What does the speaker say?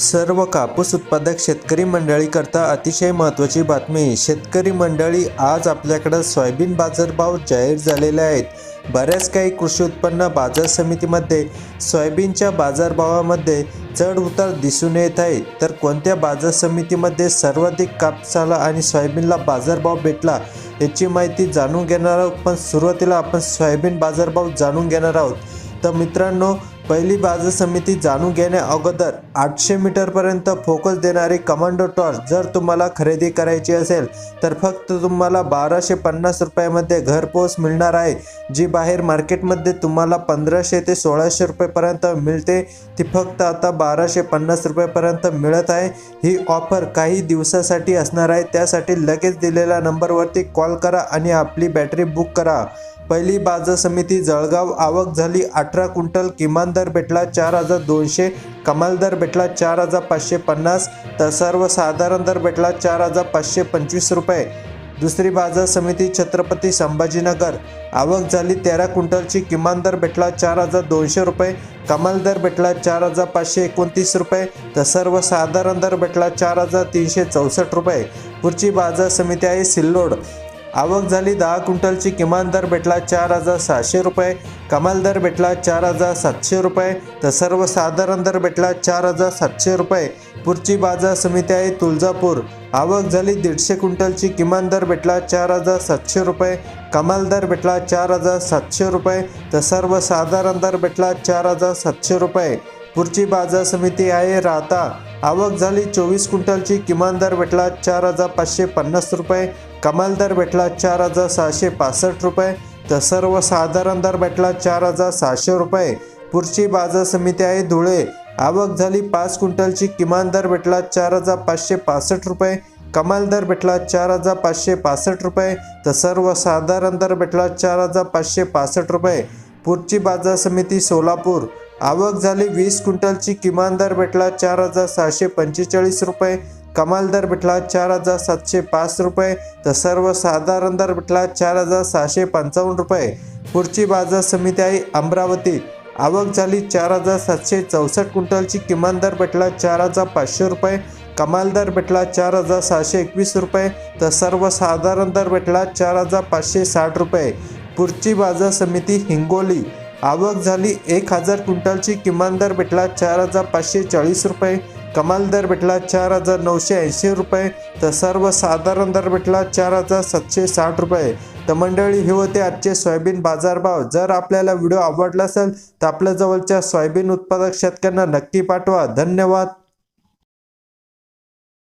सर्व कापूस उत्पादक शेतकरी मंडळीकरता अतिशय महत्त्वाची बातमी. शेतकरी मंडळी आज आपल्याकडं सोयाबीन बाजारभाव जाहीर झालेले आहेत. बऱ्याच काही कृषी उत्पन्न बाजार समितीमध्ये सोयाबीनच्या बाजारभावामध्ये चढ उतार दिसून येत आहे. तर कोणत्या बाजार समितीमध्ये सर्वाधिक कापसाला आणि सोयाबीनला बाजारभाव भेटला याची माहिती जाणून घेणार आहोत. पण सुरुवातीला आपण सोयाबीन बाजारभाव जाणून घेणार आहोत. तर मित्रांनो पहिली बाजार समिती जाणून घेण्या अगोदर आठशे मीटरपर्यंत फोकस देणारी कमांडो टॉर्च जर तुम्हाला खरेदी करायची असेल तर फक्त तुम्हाला बाराशे पन्नास रुपयामध्ये घरपोच मिळणार आहे जी बाहेर मार्केटमध्ये तुम्हाला पंधराशे ते सोळाशे रुपयेपर्यंत मिळते. ती फक्त आता बाराशे पन्नास रुपयेपर्यंत मिळत आहे. ही ऑफर काही दिवसासाठी असणार आहे त्यासाठी लगेच दिलेल्या नंबरवरती कॉल करा आणि आपली बॅटरी बुक करा. पहिली बाजार समिती जळगाव आवक झाली. अठरा क्विंटल किमान दर भेटला चार हजार दोनशे कमाल दर भेटला चार हजार पाचशे पन्नास तर सर्वसाधारण दर भेटला चार हजार पाचशे पंचवीस रुपये. दुसरी बाजार समिती छत्रपती संभाजीनगर. आवक झाली तेरा क्विंटलची किमान दर भेटला चार हजार दोनशे रुपये कमाल दर भेटला चार हजार पाचशे एकोणतीस रुपये तर सर्वसाधारण दर भेटला चार हजार तीनशे चौसष्ट रुपये. पुढची बाजार समिती आहे सिल्लोड. आवक झाली दहा क्विंटलची किमान दर भेटला चार हजार सहाशे रुपये कमाल दर भेटला चार हजार सातशे रुपये तर सर्वसाधारण दर भेटला चार हजार सातशे रुपये. पुढची बाजार समिती आहे तुळजापूर. आवक झाली दीडशे क्विंटलची किमान दर भेटला चार हजार सातशे रुपये कमाल दर भेटला चार हजार सातशे रुपये तर सर्वसाधारण दर भेटला चार हजार सातशे रुपये. पुढची बाजार समिती आहे राहता. आवक झाली चोवीस क्विंटलची किमान दर भेटला चार हजार पाचशे पन्नास रुपये कमाल दर भेटला चार हजार सहाशे पासष्ट रुपये तर सर्वसाधारण दर भेटला चार हजार सहाशे रुपये. पुढची बाजार समिती आहे धुळे. आवक झाली पाच क्विंटलची. किमान दर भेटला चार हजार पाचशे पासष्ट रुपये. कमाल दर भेटला चार हजार पाचशे पासष्ट रुपये. तर सर्वसाधारण दर भेटला चार हजार पाचशे पासष्ट रुपये. पुढची बाजार समिती सोलापूर. आवक झाली वीस क्विंटलची. किमान दर भेटला चार हजार सहाशे पंचेचाळीस रुपये. कमाल दर भेटला चार हजार सातशे पाच रुपये तर सर्वसाधारण दर भेटला चार हजार सहाशे पंचावन्न रुपये. पुढची बाजार समिती आहे अमरावती आवक झाली चार हजार सातशे चौसष्ट क्विंटलची. किमान दर भेटला चार हजार पाचशे रुपये कमाल दर भेटला चार हजार सहाशे एकवीस रुपये तर सर्वसाधारण दर भेटला चार हजार पाचशे साठ रुपये. पुढची बाजार समिती हिंगोली आवक झाली एक हजार क्विंटलची. किमान दर भेटला चार हजार पाचशे चाळीस रुपये कमाल दर भेटला चार हजार नऊशे ऐंशी रुपये तर सर्वसाधारण दर भेटला चार हजार सातशे साठ रुपये. तर मंडळी हे होते आजचे सोयाबीन बाजारभाव. जर आपल्याला व्हिडिओ आवडला असेल तर आपल्या जवळच्या सोयाबीन उत्पादक शेतकऱ्यांना नक्की पाठवा. धन्यवाद.